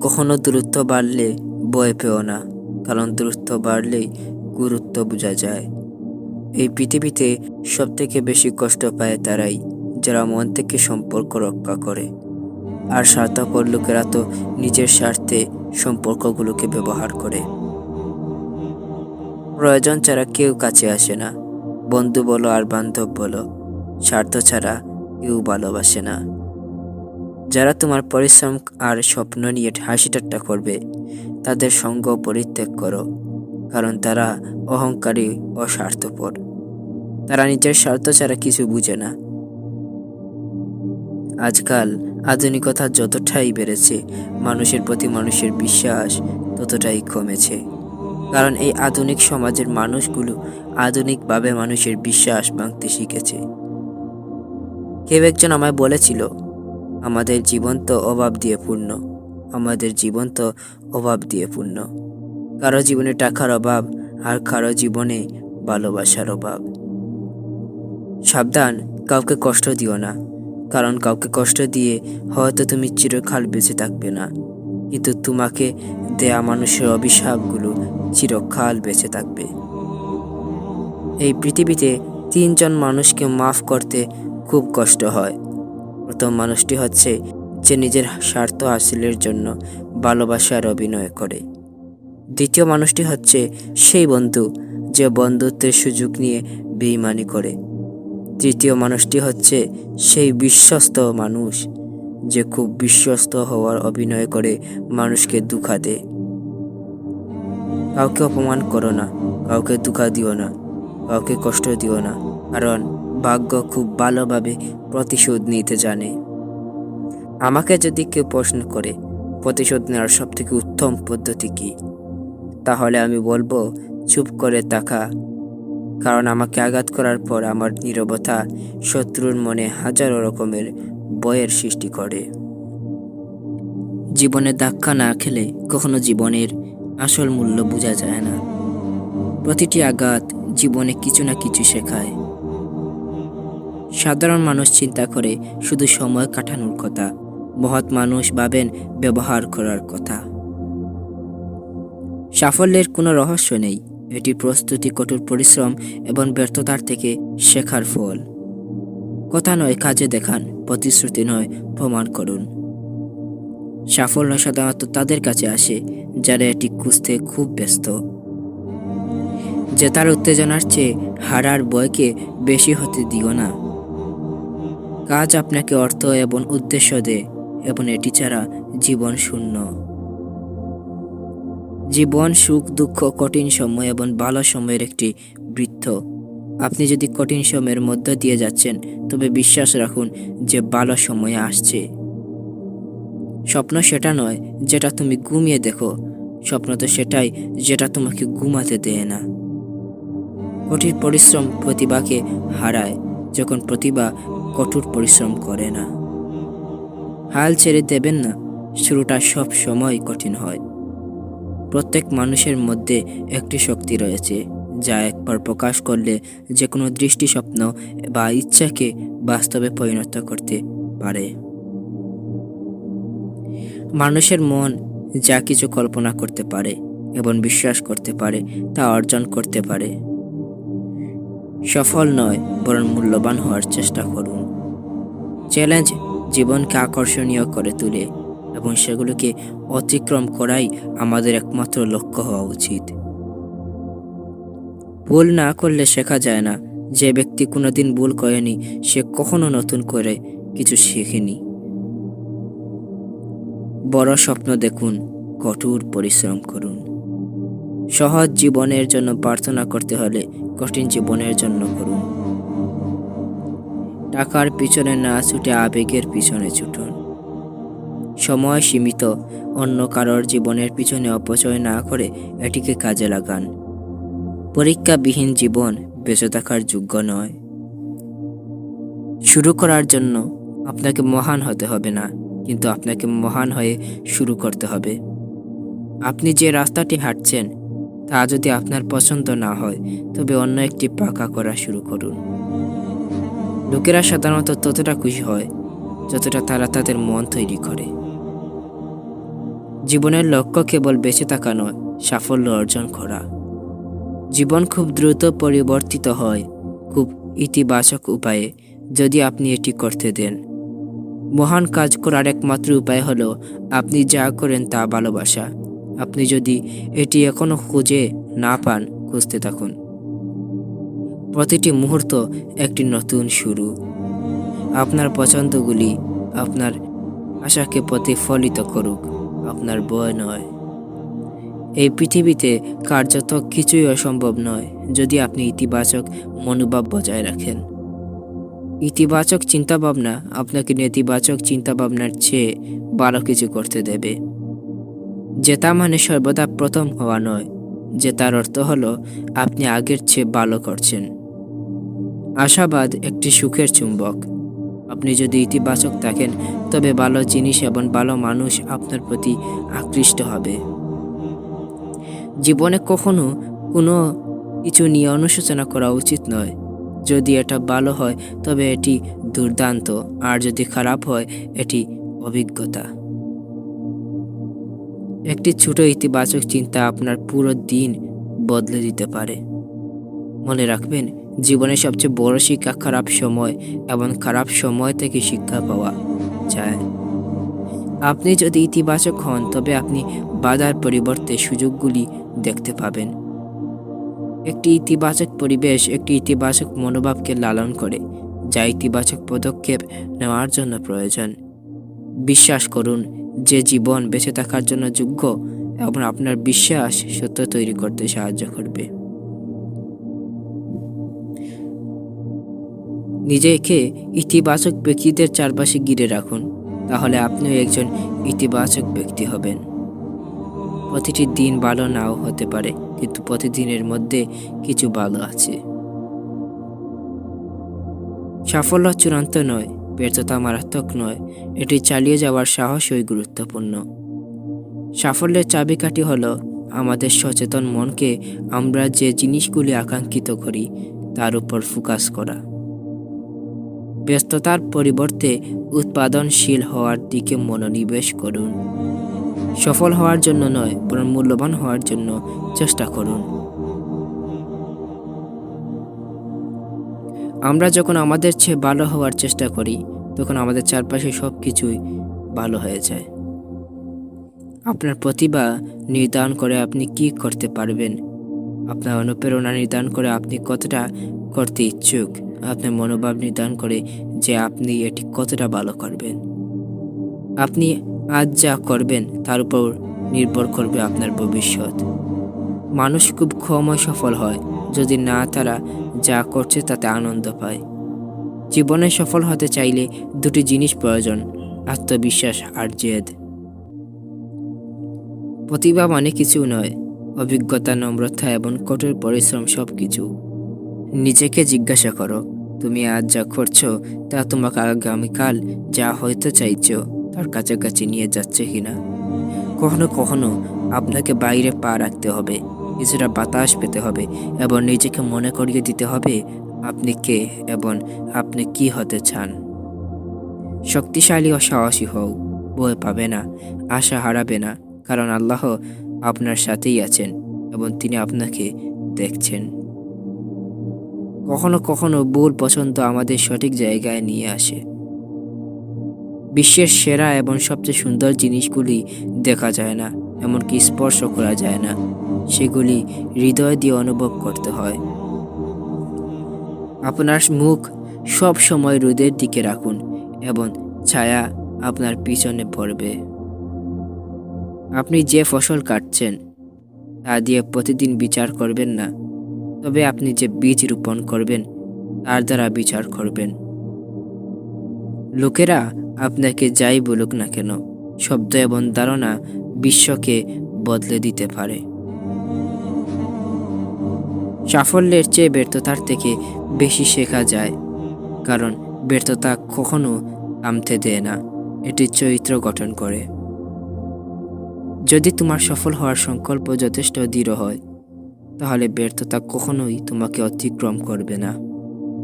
কখনো দূরত্ব বাড়লে ভয় পেও না, কারণ দূরত্ব বাড়লেই গুরুত্ব বোঝা যায়। এই পৃথিবীতে সব থেকে বেশি কষ্ট পায় তারাই, যারা মন থেকে সম্পর্ক রক্ষা করে। আর স্বার্থপর লোকেরা তো নিজের স্বার্থে সম্পর্কগুলোকে ব্যবহার করে। প্রয়োজন ছাড়া কেউ কাছে আসে না। বন্ধু বলো আর বান্ধব বলো, স্বার্থ ছাড়া কেউ ভালোবাসে না। যারা তোমার পরিশ্রম আর স্বপ্ন নিয়ে হাসি ঠাট্টা করবে, তাদের সঙ্গ পরিত্যাগ করো, কারণ তারা অহংকারী ও স্বার্থপর তারা নিজের স্বার্থ ছাড়া কিছু বুঝে না। আজকাল আধুনিকতা যতটাই বেড়েছে, মানুষের প্রতি মানুষের বিশ্বাস ততটাই কমেছে। কারণ এই আধুনিক সমাজের মানুষগুলো আধুনিকভাবে মানুষের বিশ্বাস ভাঙতে শিখেছে। কেউ একজন আমায় বলেছিল আমাদের জীবন তো অভাব দিয়ে পূর্ণ। আমাদের জীবন তো অভাব দিয়ে পূর্ণ। কারও জীবনে টাকার অভাব আর কারও জীবনে ভালোবাসার অভাব। সাবধান, কাউকে কষ্ট দিও না। কারণ কাউকে কষ্ট দিয়ে হয়তো তুমি চিরকাল বেঁচে থাকবে না। কিন্তু তোমাকে দেয়া মানুষের অভিশাপগুলো চিরকাল বেঁচে থাকবে। এই পৃথিবীতে তিনজন মানুষকে মাফ করতে খুব কষ্ট হয়। প্রথম মানুষটি হচ্ছে যে নিজের স্বার্থ হাসিলের জন্য ভালোবাসার অভিনয় করে। দ্বিতীয় মানুষটি হচ্ছে সেই বন্ধু যে বন্ধুত্বের সুযোগ নিয়ে বেইমানি করে। তৃতীয় মানুষটি হচ্ছে সেই বিশ্বস্ত মানুষ যে খুব বিশ্বস্ত হওয়ার অভিনয় করে মানুষকে দুঃখা দেয়। কাউকে অপমান করো না, কাউকে দুঃখা দিও না, কাউকে কষ্ট দিও না, কারণ ভাগ্য খুব ভালোভাবে প্রতিশোধ নিতে জানে। আমাকে যদি কেউ প্রশ্ন করে, প্রতিশোধ নেওয়ার সব থেকে উত্তম পদ্ধতি কী? তাহলে আমি বলব, চুপ করে তাকা কারণ আমাকে আঘাত করার পর আমার নীরবতা শত্রুর মনে হাজারো রকমের বয়ের সৃষ্টি করে। জীবনে ধাক্কা না খেলে কখনো জীবনের আসল মূল্য বোঝা যায় না। প্রতিটি আঘাত জীবনে কিছু না কিছু শেখায়। সাধারণ মানুষ চিন্তা করে শুধু সময় কাটানোর কথা। মহৎ মানুষ ভাবেন ব্যবহার করার কথা। সাফল্যের কোনো রহস্য নেই। এটি প্রস্তুতি, কঠোর পরিশ্রম এবং ব্যর্থতার থেকে শেখার ফল। কথা নয়, কাজে দেখান, প্রতিশ্রুতি নয়, প্রমাণ করুন। সাফল্য সাধারণত তাদের কাছে আসে, যারা এটি খুঁজতে খুব ব্যস্ত। জেতার উত্তেজনার চেয়ে হারার বয়কে বেশি হতে দিও না। কাজ আপনাকে অর্থ এবং উদ্দেশ্য দেয় এবং এটি ছাড়া জীবন শূন্য। জীবন সুখ, দুঃখ, কঠিন সময় এবং ভালো সময়ের একটি বৃত্ত। আপনি যদি কঠিন সময়ের মধ্য দিয়ে যাচ্ছেন, তবে বিশ্বাস রাখুন যে ভালো সময় আসছে। স্বপ্ন সেটা নয় যেটা তুমি ঘুমিয়ে দেখো, স্বপ্ন তো সেটাই যেটা তোমাকে ঘুমাতে দেয় না। কঠিন পরিশ্রম প্রতিভাকে হারায়, যখন প্রতিভা কঠোর পরিশ্রম করে না। হাল ছেড়ে দেবেন না, শুরুটা সব সময় কঠিন হয়। প্রত্যেক মানুষের মধ্যে একটি শক্তি রয়েছে, যা একবার প্রকাশ করলে যে কোনো দৃষ্টি স্বপ্ন বা ইচ্ছাকে বাস্তবে পরিণত করতে পারে। মানুষের মন যা কিছু কল্পনা করতে পারে এবং বিশ্বাস করতে পারে, তা অর্জন করতে পারে। সফল নয়, বরং মূল্যবান হওয়ার চেষ্টা করুন। চ্যালেঞ্জ জীবনকে আকর্ষণীয় করে তোলে এবং সেগুলোকে অতিক্রম করাই আমাদের একমাত্র লক্ষ্য হওয়া উচিত। ভুল না করলে শেখা যায় না। যে ব্যক্তি কোনোদিন ভুল করেনি, সে কখনো নতুন করে কিছু শেখেনি। বড় স্বপ্ন দেখুন, কঠোর পরিশ্রম করুন। সহজ জীবনের জন্য প্রার্থনা করতে হলে কঠিন জীবনের জন্য করুন। টাকার পিছনে না ছুটে আবেগের পিছনে ছুটুন। সময় সীমিত, অন্য কারোর জীবনের পিছনে অপচয় না করে এটিকে কাজে লাগান। পরীক্ষাবিহীন জীবন বেঁচে থাকার যোগ্য নয়। শুরু করার জন্য আপনাকে মহান হতে হবে না, কিন্তু আপনাকে মহান হয়ে শুরু করতে হবে। আপনি যে রাস্তাটি হাঁটছেন তা যদি আপনার পছন্দ না হয়, তবে অন্য একটি পাকা করা শুরু করুন। লোকেরা সাধারণত ততটা খুশি হয়, যতটা তারা তাদের মন তৈরি করে। জীবনের লক্ষ্য কেবল বেঁচে থাকা নয়, সাফল্য অর্জন করা। জীবন খুব দ্রুত পরিবর্তিত হয়, খুব ইতিবাচক উপায়ে যদি আপনি এটি করতে দেন। মহান কাজ করার একমাত্র উপায় হলো আপনি যা করেন তা ভালোবাসা। আপনি যদি এটি এখনও খুঁজে না পান, খুঁজতে থাকুন। প্রতিটি মুহূর্ত একটি নতুন শুরু। আপনার পছন্দগুলি আপনার আশাকে প্রতিফলিত করুক, আপনার বয় নয়। এই পৃথিবীতে কার্যত কিছুই অসম্ভব নয়, যদি আপনি ইতিবাচক মনোভাব বজায় রাখেন। ইতিবাচক চিন্তাভাবনা আপনাকে নেতিবাচক চিন্তাভাবনার চেয়ে ভালো কিছু করতে দেবে। জেতা মানে সর্বদা প্রথম হওয়া নয় জেতার অর্থ হলো, আপনি আগের চেয়ে ভালো করছেন। আশাবাদ একটি সুখের চুম্বক। আপনি যদি ইতিবাচক থাকেন, তবে ভালো জিনিস এবং ভালো মানুষ আপনার প্রতি আকৃষ্ট হবে। জীবনে কখনো কোনো কিছু নিয়ে অনুশোচনা করা উচিত নয়। যদি এটা ভালো হয়, তবে এটি দুর্দান্ত, আর যদি খারাপ হয়, এটি অভিজ্ঞতা। একটি ছোট ইতিবাচক চিন্তা আপনার পুরো দিন বদলে দিতে পারে। মনে রাখবেন জীবনের সবচেয়ে বড় শিক্ষা খারাপ সময় এবং খারাপ সময় থেকে শিক্ষা পাওয়া যায়। আপনি যদি ইতিবাচক হন, তবে আপনি বাধার পরিবর্তে সুযোগগুলি দেখতে পাবেন। একটি ইতিবাচক পরিবেশ একটি ইতিবাচক মনোভাবকে লালন করে, যা ইতিবাচক পদক্ষেপ নেওয়ার জন্য প্রয়োজন। বিশ্বাস করুন যে জীবন বেঁচে থাকার জন্য যোগ্য এবং আপনার বিশ্বাস সত্য তৈরি করতে সাহায্য করবে। নিজেকে ইতিবাচক ব্যক্তিদের চারপাশে ঘিরে রাখুন, তাহলে আপনিও একজন ইতিবাচক ব্যক্তি হবেন। প্রতিটি দিন ভালো নাও হতে পারে, কিন্তু প্রতিদিনের মধ্যে কিছু ভালো আছে। সাফল্য চূড়ান্ত নয় ব্যর্থতা মারাত্মক নয়, এটি চালিয়ে যাওয়ার সাহসই গুরুত্বপূর্ণ। সাফল্যের চাবিকাঠি হল আমাদের সচেতন মনকে আমরা যে জিনিসগুলি আকাঙ্ক্ষিত করি, তার উপর ফোকাস করা। ব্যস্ততার পরিবর্তে উৎপাদনশীল হওয়ার দিকে মনোনিবেশ করুন। সফল হওয়ার জন্য নয়, বরং মূল্যবান হওয়ার জন্য চেষ্টা করুন। আমরা যখন আমাদের চেয়ে ভালো হওয়ার চেষ্টা করি, তখন আমাদের চারপাশে সব কিছুই ভালো হয়ে যায়। আপনার প্রতিভা নির্ধারণ করে আপনি কি করতে পারবেন? আপনার অনুপ্রেরণা নির্ধারণ করে আপনি কতটা করতে ইচ্ছুক? আপনার মনোভাব নির্ধারণ করে যে আপনি এটি কতটা ভালো করবেন। আপনি আজ যা করবেন, তার উপর নির্ভর করবে আপনার ভবিষ্যৎ। মানুষ খুব কমই সফল হয়। যদি না তারা যা করছে তাতে আনন্দ পায়। জীবনে সফল হতে চাইলে দুটি জিনিস প্রয়োজন, আত্মবিশ্বাস আর জেদ। প্রতিভা মানে কিছু নয়, অভিজ্ঞতা, নম্রতা এবং কঠোর পরিশ্রম সব কিছু নিজেকে জিজ্ঞাসা করো, তুমি আজ যা করছ তা তোমাকে আগামীকাল যা হয়তো চাইছো তার কাছাকাছি নিয়ে যাচ্ছে কিনা? কখনো কখনো আপনাকে বাইরে পা রাখতে হবে। কিছুটা বাতাস পেতে হবে এবং নিজেকে মনে করিয়ে দিতে হবে, আপনি কে এবং আপনি কি হতে চান। শক্তিশালী ও সাহসী হও, ভয় পাবে না, আশা হারাবে না, কারণ আল্লাহ আপনার সাথেই আছেন এবং তিনি আপনাকে দেখছেন। কখনো কখনো ভুল পছন্দ আমাদের সঠিক জায়গায় নিয়ে আসে। বিশ্বের সেরা এবং সবচেয়ে সুন্দর জিনিসগুলি দেখা যায় না, এমনকি স্পর্শ করা যায় না। সেগুলি হৃদয় দিয়ে অনুভব করতে হয়। আপনার মুখ সব সময় রোদের দিকে রাখুন এবং ছায়া আপনার পিছনে পড়বে। আপনি যে ফসল কাটছেন, তা দিয়ে প্রতিদিন বিচার করবেন না, তবে আপনি যে বীজ রোপণ করবেন, তার দ্বারা বিচার করবেন। লোকেরা আপনাকে যাই বলুক না কেন, শব্দ এবং ধারণা বিশ্বকে বদলে দিতে পারে। সাফল্যের চেয়ে ব্যর্থতার থেকে বেশি শেখা যায়। কারণ ব্যর্থতা কখনো থামতে দেয় না, এটি চরিত্র গঠন করে। যদি তোমার সফল হওয়ার সংকল্প যথেষ্ট দৃঢ় হয়, তাহলে ব্যর্থতা কখনোই তোমাকে অতিক্রম করবে না।